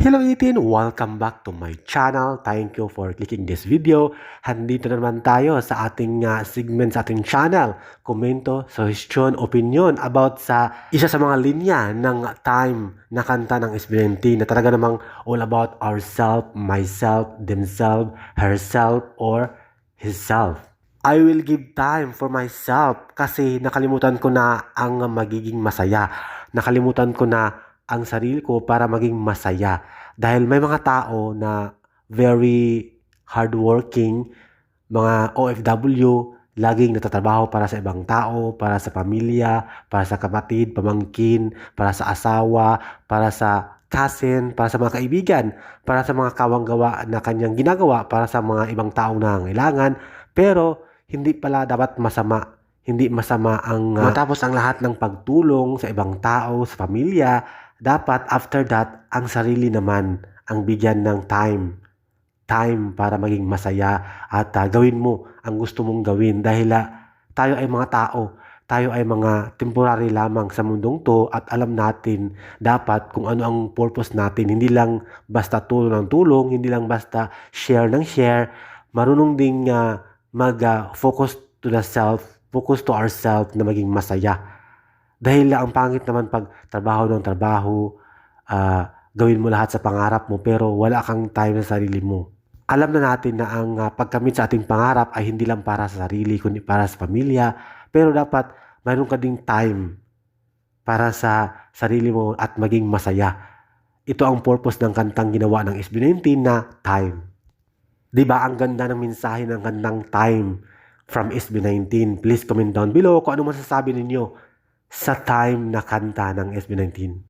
Hello 18! Welcome back to my channel. Thank you for clicking this video. Handito na naman tayo sa ating uh, segment sa ating channel. Komento, suggestion, opinion about sa isa sa mga linya ng time na kanta ng SB19 na talaga namang all about ourself, myself, themselves, herself, or himself. I will give time for myself kasi nakalimutan ko na ang magiging masaya. Nakalimutan ko na ang sarili ko para maging masaya. Dahil may mga tao na very hardworking, mga OFW, laging natatrabaho para sa ibang tao, para sa pamilya, para sa kapatid, pamangkin, para sa asawa, para sa cousin, para sa mga kaibigan, para sa mga kawanggawa na kanyang ginagawa para sa mga ibang tao na kailangan. Pero hindi pala dapat masama. Hindi masama ang uh, matapos ang lahat ng pagtulong sa ibang tao, sa pamilya, dapat after that, ang sarili naman ang bigyan ng time. Time para maging masaya at uh, gawin mo ang gusto mong gawin dahil uh, tayo ay mga tao. Tayo ay mga temporary lamang sa mundong to at alam natin dapat kung ano ang purpose natin. Hindi lang basta tulong ng tulong, hindi lang basta share ng share. Marunong ding uh, mag-focus to the self, focus to ourselves na maging masaya. Dahil ang pangit naman pag trabaho ng trabaho, uh, gawin mo lahat sa pangarap mo pero wala kang time sa sarili mo. Alam na natin na ang uh, pagkamit sa ating pangarap ay hindi lang para sa sarili, kundi para sa pamilya. Pero dapat mayroon ka ding time para sa sarili mo at maging masaya. Ito ang purpose ng kantang ginawa ng SB19 na time. 'Di ba ang ganda ng mensahe ng kantang time from SB19? Please comment down below kung ano masasabi ninyo sa time na kanta ng SB19.